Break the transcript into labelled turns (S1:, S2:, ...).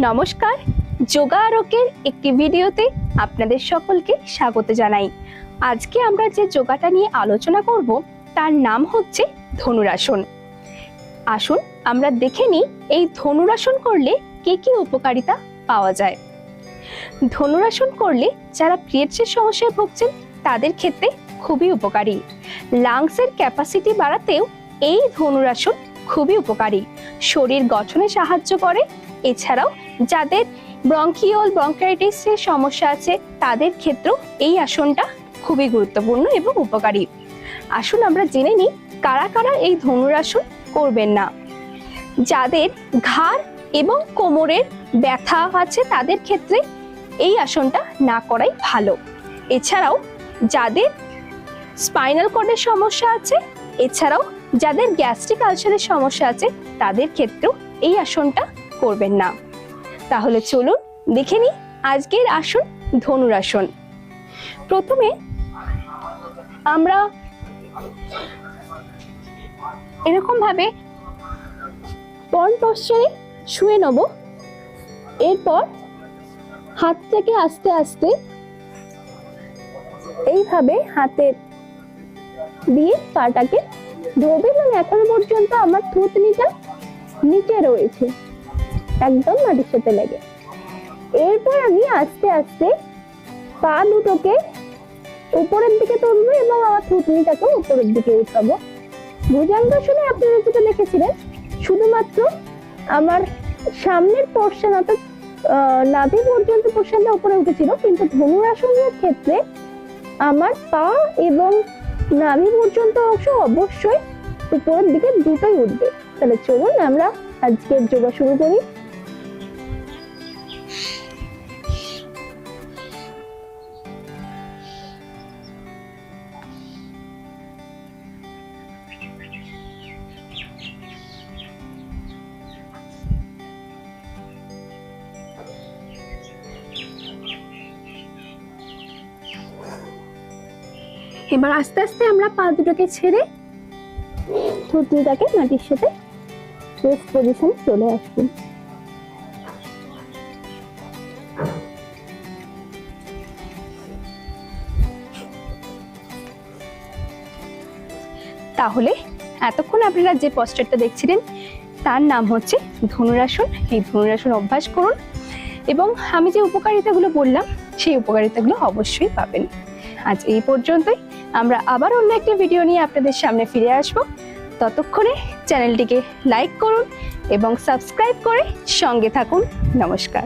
S1: নমস্কার। যোগা আরোগ্যের একটি ভিডিওতে আপনাদের সকলকে স্বাগত জানাই। আজকে আমরা যে যোগাটা নিয়ে আলোচনা করব, তার নাম হচ্ছে ধনুরাসন। আসুন, আমরা দেখে নিই এই ধনুরাসন করলে কি কি উপকারিতা পাওয়া যায়। ধনুরাসন করলে যারা পিরিয়ডসের সমস্যায় ভুগছেন, তাদের ক্ষেত্রে খুবই উপকারী। লাংসের ক্যাপাসিটি বাড়াতেও এই ধনুরাসন খুবই উপকারী। শরীর গঠনে সাহায্য করে। এছাড়াও যাদের ব্রঙ্কিওল ব্রঙ্কাইটিসের সমস্যা আছে, তাদের ক্ষেত্রেও এই আসনটা খুবই গুরুত্বপূর্ণ এবং উপকারী। আসুন আমরা জেনে নিই, কারা কারা এই ধনুরাসন করবেন না? যাদের ঘাড় এবং কোমরের ব্যথা আছে, তাদের ক্ষেত্রে এই আসনটা না করাই ভালো। এছাড়াও যাদের স্পাইনাল কর্ডের সমস্যা আছে, এছাড়াও যাদের গ্যাস্ট্রিক আলসারের সমস্যা আছে, তাদের ক্ষেত্রেও এই আসনটা করবেন না। তাহলে চলুন দেখে নিই আজকের আসন, ধনুরাসন। প্রথমে আমরা এরকম ভাবে পন পশ্চারে শুয়ে নেব। এরপর হাত থেকে আস্তে আস্তে এইভাবে হাতের দিয়ে পাটাকে ধরবে এবং এখনও পর্যন্ত আমার থুতনিটা নিচে রয়েছে। একদম মাটির সাথে লেগে। এরপর আমি আস্তে আস্তে পা দুটোকে উপরের দিকে তুলবো এবং আমার থুতনিটাকে উপরের দিকে উঠাবো। ভুজাঙ্গাসনে আপনারা যেটা দেখেছিলেন, শুধুমাত্র আমার সামনের পোর্শন অর্থাৎ নাভি পর্যন্ত পোর্শনটা উপরে উঠেছিল, কিন্তু ধনুরাসনের ক্ষেত্রে আমার পা এবং নাভি পর্যন্ত অংশ অবশ্যই উপরের দিকে দুটোই উঠবে। তাহলে চলুন আমরা আজকের যোগা শুরু করি। এবার আস্তে আস্তে আমরা পা দুটোকে ছেড়ে থুতনিটাকে মাটির সাথে রেস্ট পজিশনে চলে আসব তাহলে এতক্ষণ আপনারা যে পস্টারটা দেখছিলেন, তার নাম হচ্ছে ধনুরাসন। এই ধনুরাসন অভ্যাস করুন এবং আমি যে উপকারিতাগুলো বললাম, সেই উপকারিতাগুলো অবশ্যই পাবেন। আজ এই পর্যন্তই। আমরা আবার অন্য একটি ভিডিও নিয়ে আপনাদের সামনে ফিরে আসব। ততক্ষণে চ্যানেলটিকে লাইক করুন এবং সাবস্ক্রাইব করে সঙ্গে থাকুন। নমস্কার।